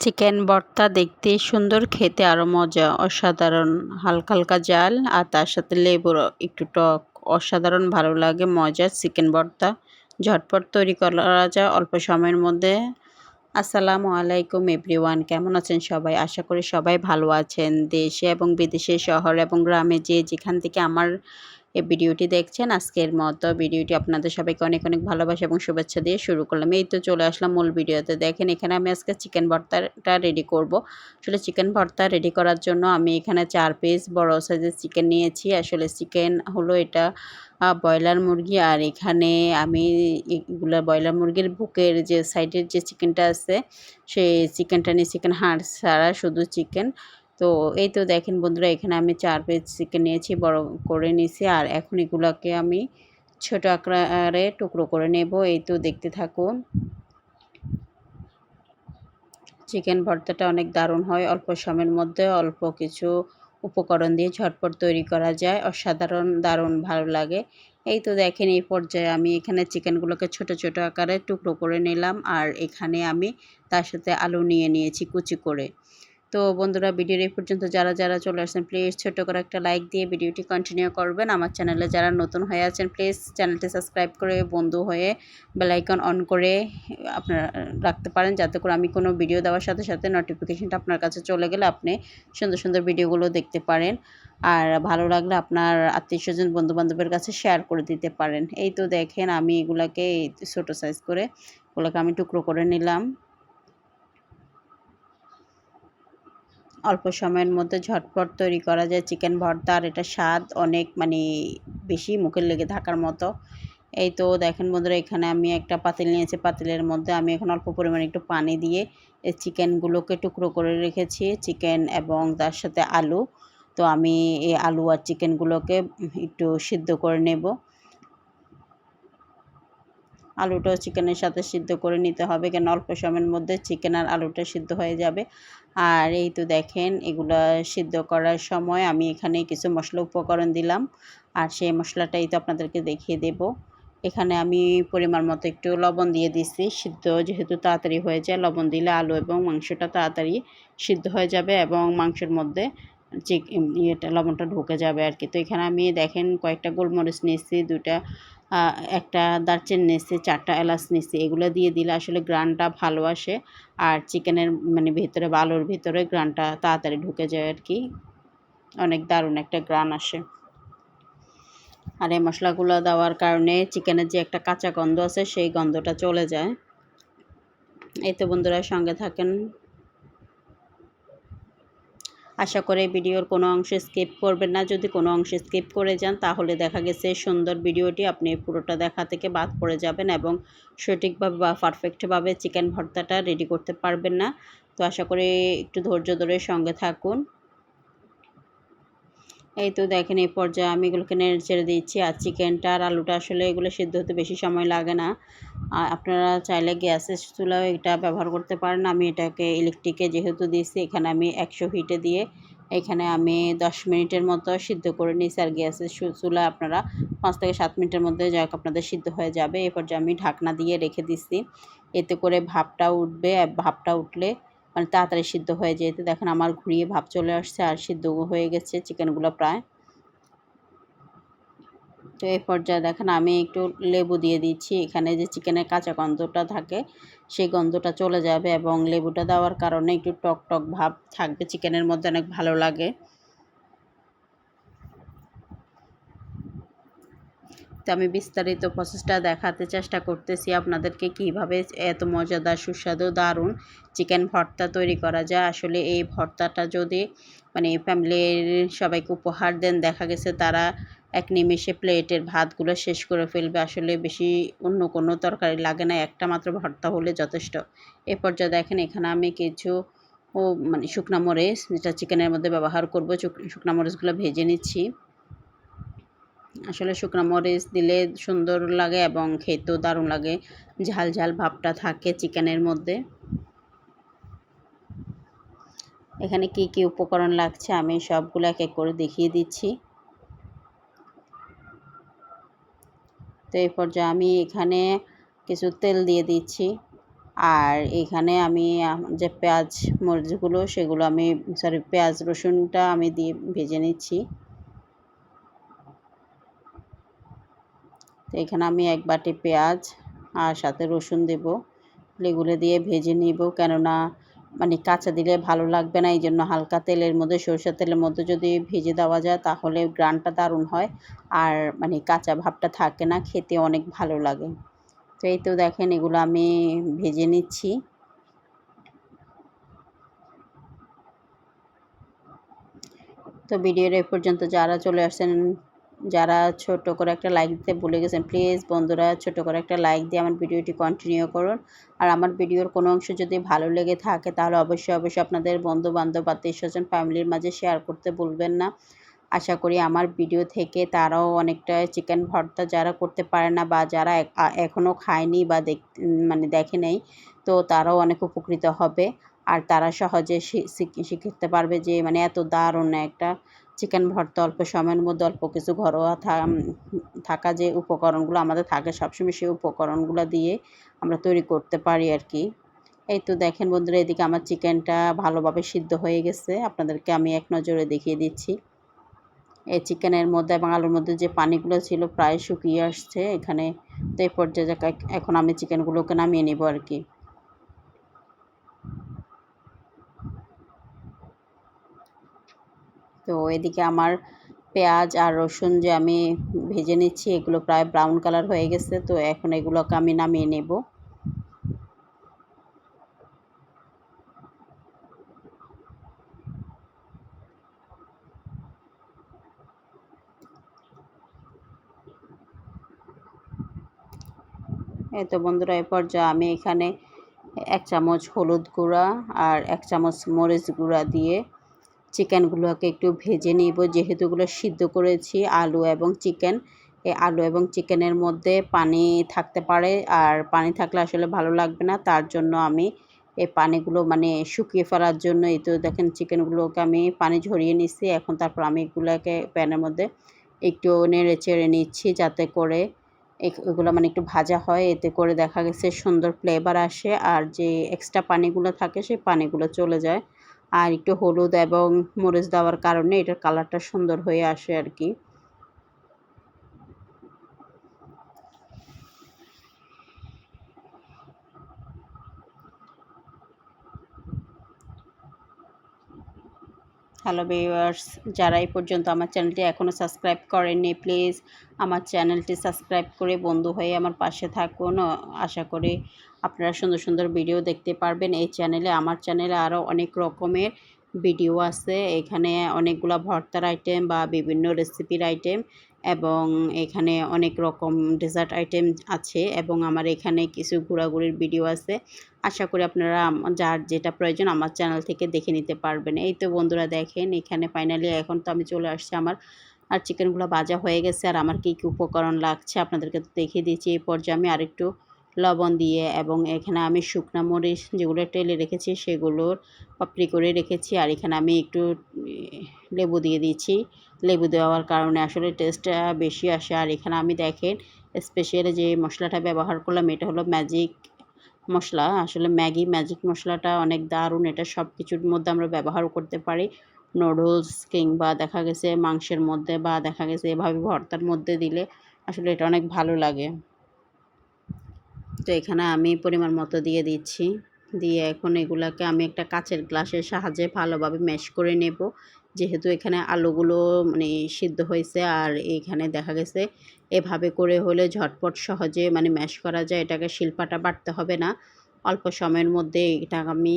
Chicken ভর্তা দেখতে সুন্দর, খেতে আরও মজা, অসাধারণ। হালকা হালকা জাল আর তার সাথে লেবুর একটু টক। অসাধারণ ভালো লাগে মজার চিকেন ভর্তা। ঝটপট তৈরি করা যায় অল্প সময়ের মধ্যে। আসসালামু আলাইকুম এভরিওয়ান, কেমন আছেন সবাই? আশা করি সবাই ভালো আছেন। দেশে এবং বিদেশে, শহর এবং গ্রামে যে যেখান থেকে আমার এই ভিডিওটি দেখছেন, আজকের মতো ভিডিওটি আপনাদের সবাইকে অনেক অনেক ভালোবাসা এবং শুভেচ্ছা দিয়ে শুরু করলাম। এই তো চলে আসলাম মূল ভিডিওতে। দেখেন, এখানে আমি আজকে চিকেন ভর্তাটা রেডি করব। আসলে চিকেন ভর্তা রেডি করার জন্য আমি এখানে চার পিস বড় সাইজের চিকেন নিয়েছি। আসলে চিকেন হলো এটা ব্রয়লার মুরগি। আর এখানে আমি এগুলো ব্রয়লার মুরগির বুকের যে সাইডের যে চিকেনটা আছে, সেই চিকেনটা নিয়ে চিকেন হাড় ছাড়া শুধু চিকেন তো এই তো দেখেন বন্ধুরা, এখানে আমি চার পিস চিকেন নিয়েছি, বড় করে নিয়েছি, আর এখন এগুলোকে আমি ছোট আকারে টুকরো করে নেব। এই তো দেখতে থাকুন চিকেন ভর্তাটা অনেক দারুণ হয়, অল্প সময়ের মধ্যে অল্প কিছু উপকরণ দিয়ে ঝটপট তৈরি করা যায়, অসাধারণ, দারুণ, ভালো লাগে। এই তো দেখেন এই পর্যায়ে আমি এখানে চিকেনগুলোকে ছোট ছোট আকারে টুকরো করে নিলাম, আর এখানে আমি তার সাথে আলু নিয়ে নিয়েছি কুচি করে। তো বন্ধুরা, ভিডিওর এই পর্যন্ত যারা যারা চলে আসছেন প্লিজ ছোট করে একটা লাইক দিয়ে ভিডিওটি কন্টিনিউ করবেন। আমার চ্যানেলে যারা নতুন হয়ে আছেন প্লিজ চ্যানেলটি সাবস্ক্রাইব করে বন্ধু হয়ে বেলাইকন অন করে আপনারা রাখতে পারেন, যাতে করে আমি কোনো ভিডিও দেওয়ার সাথে সাথে নোটিফিকেশনটা আপনার কাছে চলে গেলে আপনি সুন্দর সুন্দর ভিডিওগুলো দেখতে পারেন। আর ভালো লাগলে আপনার আত্মীয় স্বজন, বন্ধুবান্ধবের কাছে শেয়ার করে দিতে পারেন। এই তো দেখেন, আমি এগুলাকে ছোটো সাইজ করে, ওগুলোকে আমি টুকরো করে নিলাম। অল্প সময়ের মধ্যে ঝটপট তৈরি করা যায় চিকেন ভর্তা আর এটা স্বাদ অনেক মানে বেশি মুখের লেগে থাকার মতো। এই তো দেখেন বন্ধুরা, এখানে আমি একটা পাতিল নিয়েছি। পাতিলের মধ্যে আমি এখন অল্প পরিমাণে একটু পানি দিয়ে এই চিকেনগুলোকে টুকরো করে রেখেছি, চিকেন এবং তার সাথে আলু। তো আমি এই আলু আর চিকেনগুলোকে একটু সিদ্ধ করে নেব। আলুটাও চিকেনের সাথে সিদ্ধ করে নিতে হবে, কেন অল্প সময়ের মধ্যে চিকেন আর আলুটা সিদ্ধ হয়ে যাবে। আর এই তো দেখেন, এগুলো সিদ্ধ করার সময় আমি এখানে কিছু মশলা উপকরণ দিলাম, আর সেই মশলাটাই তো আপনাদেরকে দেখিয়ে দেব। এখানে আমি পরিমাণ মতো একটু লবণ দিয়ে দিচ্ছি সিদ্ধ যেহেতু তাড়াতাড়ি হয়ে যায়, লবণ দিলে আলু এবং মাংসটা তাড়াতাড়ি সিদ্ধ হয়ে যাবে এবং মাংসের মধ্যে চিক ইয়েটা, লবণটা ঢুকে যাবে আর কি। তো এখানে আমি দেখেন কয়েকটা গোলমরিচ নিয়েছি দুটা একটা দারচিনি নিচ্ছি চারটা এলাচ নিচ্ছি এগুলো দিয়ে দিলে আসলে গ্রানটা ভালো আসে। আর চিকেনের মানে ভেতরে বালুর ভিতরে গ্রানটা তাড়াতাড়ি ঢুকে যায় আর কি অনেক দারুণ একটা গ্রান আসে। আর এই মশলাগুলো দেওয়ার কারণে চিকেনের যে একটা কাঁচা গন্ধ আছে, সেই গন্ধটা চলে যায়। এই তো বন্ধুরা, সঙ্গে থাকেন। আশা করে ভিডিওর কোনো অংশ স্কিপ করবেন না। যদি কোনো অংশ স্কিপ করে যান, তাহলে দেখা গেছে সুন্দর ভিডিওটি আপনি পুরোটা দেখা থেকে বাদ পড়ে যাবেন এবং সঠিকভাবে বা পারফেক্টভাবে চিকেন ভর্তাটা রেডি করতে পারবেন না। তো আশা করি একটু ধৈর্য ধরে সঙ্গে থাকুন। এই তো দেখেন এই পর্যায়ে আমি এগুলোকে নেড়ে ছেড়ে দিচ্ছি। আর চিকেনটা আর আলুটা আসলে এগুলো সিদ্ধ হতে বেশি সময় লাগে না। আপনারা চাইলে গ্যাসের চুলাও এটা ব্যবহার করতে পারেন। আমি এটাকে ইলেকট্রিকে যেহেতু দিয়েছি, এখানে আমি একশো হিটে দিয়ে এখানে আমি দশ মিনিটের মতো সিদ্ধ করে নিয়েছি। আর গ্যাসের চুলা আপনারা পাঁচ থেকে সাত মিনিটের মধ্যে যাক আপনাদের সিদ্ধ হয়ে যাবে। এরপর পর্যায়ে আমি ঢাকনা দিয়ে রেখে দিচ্ছি এতে করে ভাপটা উঠবে। ভাপটা উঠলে মানে তাড়াতাড়ি সিদ্ধ হয়ে যেতে। দেখেন আমার ঘুরিয়ে ভাপ চলে আসছে, আর সিদ্ধ হয়ে গেছে চিকেনগুলো প্রায়। তো এই পর্যায়ে দেখেন আমি একটু লেবু দিয়ে দিচ্ছি। এখানে যে চিকেনের কাঁচা গন্ধটা থাকে, সেই গন্ধটা চলে যাবে এবং লেবুটা দেওয়ার কারণে একটু টক টক ভাব থাকবে। চিকেনের মধ্যে অনেক ভালো লাগে। তো আমি বিস্তারিত প্রসেসটা দেখাতে চেষ্টা করতেছি আপনাদেরকে কীভাবে এত মজাদার, সুস্বাদু, দারুণ চিকেন ভর্তা তৈরি করা যায়। আসলে এই ভর্তাটা যদি মানে ফ্যামিলির সবাইকে উপহার দেন, দেখা গেছে তারা এক নিমেষে প্লেটের ভাতগুলো শেষ করে ফেলবে। আসলে বেশি অন্য কোনো তরকারি লাগে না, একটা মাত্র ভর্তা হলে যথেষ্ট। এ পর্যায়ে দেখেন, এখানে আমি কিছু, ও মানে শুকনা মরিচ, যেটা চিকেনের মধ্যে ব্যবহার করব শুকনা মরিচগুলো ভেজে নিচ্ছি। আসলে শুকনো মরিচ দিলে সুন্দর লাগে এবং খেতেও দারুণ লাগে। ঝাল ঝাল ভাবটা থাকে চিকেনের মধ্যে। এখানে কি কি উপকরণ লাগছে আমি সবগুলো এক এক করে দেখিয়ে দিচ্ছি। তো এই পর্যায়ে আমি এখানে কিছু তেল দিয়ে দিচ্ছি। আর এখানে আমি যে পেঁয়াজ মরিচগুলো, সেগুলো আমি সরি পেঁয়াজ রসুনটা আমি দিয়ে ভেজে নিচ্ছি। তো এখানে আমি এক বাটি পেঁয়াজ আর সাথে রসুন দেব। এগুলো দিয়ে ভেজে নিব। কেননা মানে কাঁচা দিলে ভালো লাগবে না এই জন্য হালকা তেলের মধ্যে সরষের তেলের মধ্যে যদি ভেজে দেওয়া যায় তাহলে গ্রানটা দারুণ হয়, আর মানে কাঁচা ভাবটা থাকে না, খেতে অনেক ভালো লাগে। তো এই তো দেখেন এগুলো আমি ভেজে নিচ্ছি। তো ভিডিওর এ পর্যন্ত যারা চলে আসছেন যারা ছোট করে একটা লাইক দিতে ভুলে গেছেন প্লিজ বন্ধুরা ছোট করে একটা লাইক দিয়ে আমার ভিডিওটি কন্টিনিউ করুন। আর আমার ভিডিওর কোনো অংশ যদি ভালো লেগে থাকে, তাহলে অবশ্যই অবশ্যই আপনাদের বন্ধু বান্ধব আত্মীয় স্বজন ফ্যামিলির মাঝে শেয়ার করতে ভুলবেন না। আশা করি আমার ভিডিও থেকে তারাও অনেকটা চিকেন ভর্তা যারা করতে পারে না বা যারা এখনও খায়নি বা দেখ মানে দেখে নেই, তো তারাও অনেক উপকৃত হবে। আর তারা সহজে শিখতে পারবে যে মানে এত দারুণ একটা চিকেন ভর্তা, অল্প সময়ের মধ্যে অল্প কিছু ঘরোয়া থাকা যে উপকরণগুলো আমাদের থাকে, সবসময় সেই উপকরণগুলো দিয়ে আমরা তৈরি করতে পারি আর কি। এই তো দেখেন বন্ধুরা, এদিকে আমার চিকেনটা ভালোভাবে সিদ্ধ হয়ে গেছে। আপনাদেরকে আমি এক নজরে দেখিয়ে দিচ্ছি। এই চিকেনের মধ্যে এবং আলুর মধ্যে যে পানিগুলো ছিল প্রায় শুকিয়ে আসছে এখানে। তো এই পর্যায়ে এখন আমি চিকেনগুলোকে নামিয়ে নেব আর কি। তো এদিকে আমার পেঁয়াজ আর রসুন যে আমি ভেজে নিচ্ছি, এগুলো প্রায় ব্রাউন কালার হয়ে গেছে, তো এখন এগুলোকে আমি নামিয়ে নেব। এই তো বন্ধুরা, এ পর্যায়ে আমি এখানে এক চামচ হলুদ গুঁড়া আর এক চামচ মরিচ গুঁড়া দিয়ে চিকেনগুলোকে একটু ভেজে নিব। যেহেতু এগুলো সিদ্ধ করেছি, আলু এবং চিকেন, এই আলু এবং চিকেনের মধ্যে পানি থাকতে পারে। আর পানি থাকলে আসলে ভালো লাগবে না। তার জন্য আমি এই পানিগুলো মানে শুকিয়ে ফেলার জন্য এই তো দেখেন চিকেনগুলোকে আমি পানি ঝরিয়ে নিচ্ছি এখন তারপর আমি এগুলোকে প্যানের মধ্যে একটু নেড়ে চেড়ে নিচ্ছি যাতে করে এগুলো মানে একটু ভাজা হয়। এতে করে দেখা গেছে সুন্দর ফ্লেভার আসে। আর যে এক্সট্রা পানিগুলো থাকে, সেই পানিগুলো চলে যায়। আর একটু হলুদ এবং মরিচ দেওয়ার কারণে এটার কালারটা সুন্দর হয়ে আসে আর কি। হ্যালো ভিউয়ার্স যারা এই পর্যন্ত আমার চ্যানেলটি এখনও সাবস্ক্রাইব করেননি প্লিজ আমার চ্যানেলটি সাবস্ক্রাইব করে বন্ধু হয়ে আমার পাশে থাকুন। আশা করি আপনারা সুন্দর সুন্দর ভিডিও দেখতে পারবেন। এই চ্যানেলে আমার চ্যানেলে আরও অনেক রকমের ভিডিও আছে। এখানে অনেকগুলো ভর্তার আইটেম বা বিভিন্ন রেসিপির আইটেম এবং এখানে অনেক রকম ডেজার্ট আইটেম আছে এবং আমার এখানে কিছু ঘোরাঘুরির ভিডিও আছে। আশা করি আপনারা যার যেটা প্রয়োজন আমার চ্যানেল থেকে দেখে নিতে পারবেন। এই তো বন্ধুরা দেখেন, এখানে ফাইনালি এখন তো আমি চলে আসছি। আমার, আর চিকেনগুলো ভাজা হয়ে গেছে। আর আমার কী কী উপকরণ লাগছে আপনাদেরকে তো দেখিয়ে দিয়েছি এই পর্যায়ে আমি আরেকটু লবণ দিয়ে এবং এখানে আমি শুকনা মরিচ যেগুলো টেলে রেখেছি সেগুলোর পাপড়ি করে রেখেছি। আর এখানে আমি একটু লেবু দিয়ে দিয়েছি। লেবু দেওয়ার কারণে আসলে টেস্টটা বেশি আসে। আর এখানে আমি দেখেন স্পেশালি যে মশলাটা ব্যবহার করলাম, এটা হলো ম্যাজিক মশলা। আসলে ম্যাগি ম্যাজিক মশলাটা অনেক দারুণ। এটা সব কিছুর মধ্যে আমরা ব্যবহার করতে পারি। নুডলস কিংবা দেখা গেছে মাংসের মধ্যে বা দেখা গেছে এভাবে ভর্তার মধ্যে দিলে আসলে এটা অনেক ভালো লাগে। তো এখানে আমি পরিমাণ মতো দিয়ে দিচ্ছি। দিয়ে এখন এগুলাকে আমি একটা কাচের গ্লাসের সাহায্যে ভালোভাবে ম্যাশ করে নেব। যেহেতু এখানে আলুগুলো মানে সিদ্ধ হয়েছে আর এখানে দেখা গেছে এভাবে করে হলে ঝটপট সহজে মানে ম্যাশ করা যায়, এটাকে শিল্পাটা বাটতে হবে না। অল্প সময়ের মধ্যে এটা আমি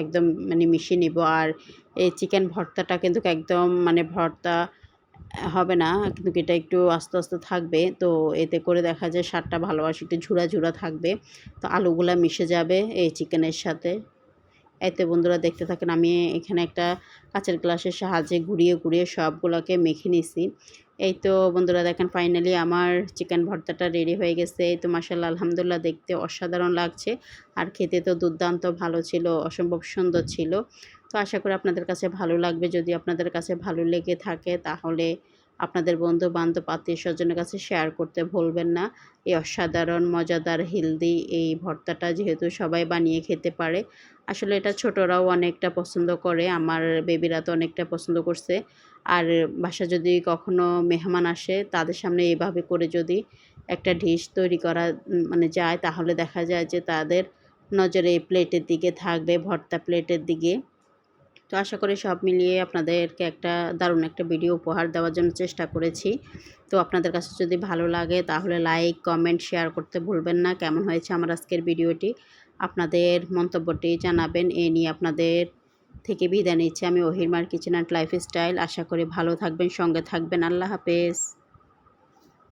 একদম মানে মিশিয়ে নিব। আর এই চিকেন ভর্তাটা কিন্তু একদম মানে ভর্তা হবে না। কিন্তু এটা একটু আস্তে আস্তে থাকবে। তো এতে করে দেখা যায় স্বাদটা ভালোবাসে একটু ঝুড়া ঝুড়া থাকবে। তো আলুগুলা মিশে যাবে এই চিকেনের সাথে। এতে বন্ধুরা দেখতে থাকেন, আমি এখানে একটা কাঁচের গ্লাসের সাহায্যে ঘুরিয়ে ঘুরিয়ে সবগুলোকে মেখে নিছি। এই তো বন্ধুরা দেখেন ফাইনালি আমার চিকেন ভর্তাটা রেডি হয়ে গেছে। এই তো মাসাল্লাহ আলহামদুলিল্লাহ দেখতে অসাধারণ লাগছে। আর খেতে তো দুর্দান্ত ভালো ছিল, অসম্ভব সুন্দর ছিল। তো আশা করি আপনাদের কাছে ভালো লাগবে। যদি আপনাদের কাছে ভালো লেগে থাকে, তাহলে আপনাদের বন্ধু, বান্ধব, আত্মীয় স্বজনের কাছে শেয়ার করতে ভুলবেন না। এই অসাধারণ, মজাদার হেলদি এই ভর্তাটা যেহেতু সবাই বানিয়ে খেতে পারে। আসলে এটা ছোটরাও অনেকটা পছন্দ করে, আমার বেবিরা তো অনেকটা পছন্দ করছে। আর বাসা যদি কখনো মেহমান আসে, তাদের সামনে এইভাবে করে যদি একটা ডিশ তৈরি করা মানে যায়, তাহলে দেখা যায় যে তাদের নজরে এই প্লেটের দিকে থাকবে, ভর্তা প্লেটের দিকে। তো আশা করি সব মিলিয়ে আপনাদেরকে একটা দারুণ একটা ভিডিও উপহার দেওয়ার জন্য চেষ্টা করেছি। তো আপনাদের কাছে যদি ভালো লাগে তাহলে লাইক কমেন্ট শেয়ার করতে ভুলবেন না। কেমন হয়েছে আমার আজকের ভিডিওটি আপনাদের মন্তব্যটি জানাবেন। এ নিয়ে আপনাদের থেকে বিদায় নিচ্ছি আমি ওহিরমার কিচেন অ্যান্ড লাইফস্টাইল আশা করি ভালো থাকবেন, সঙ্গে থাকবেন। আল্লাহ হাফেজ।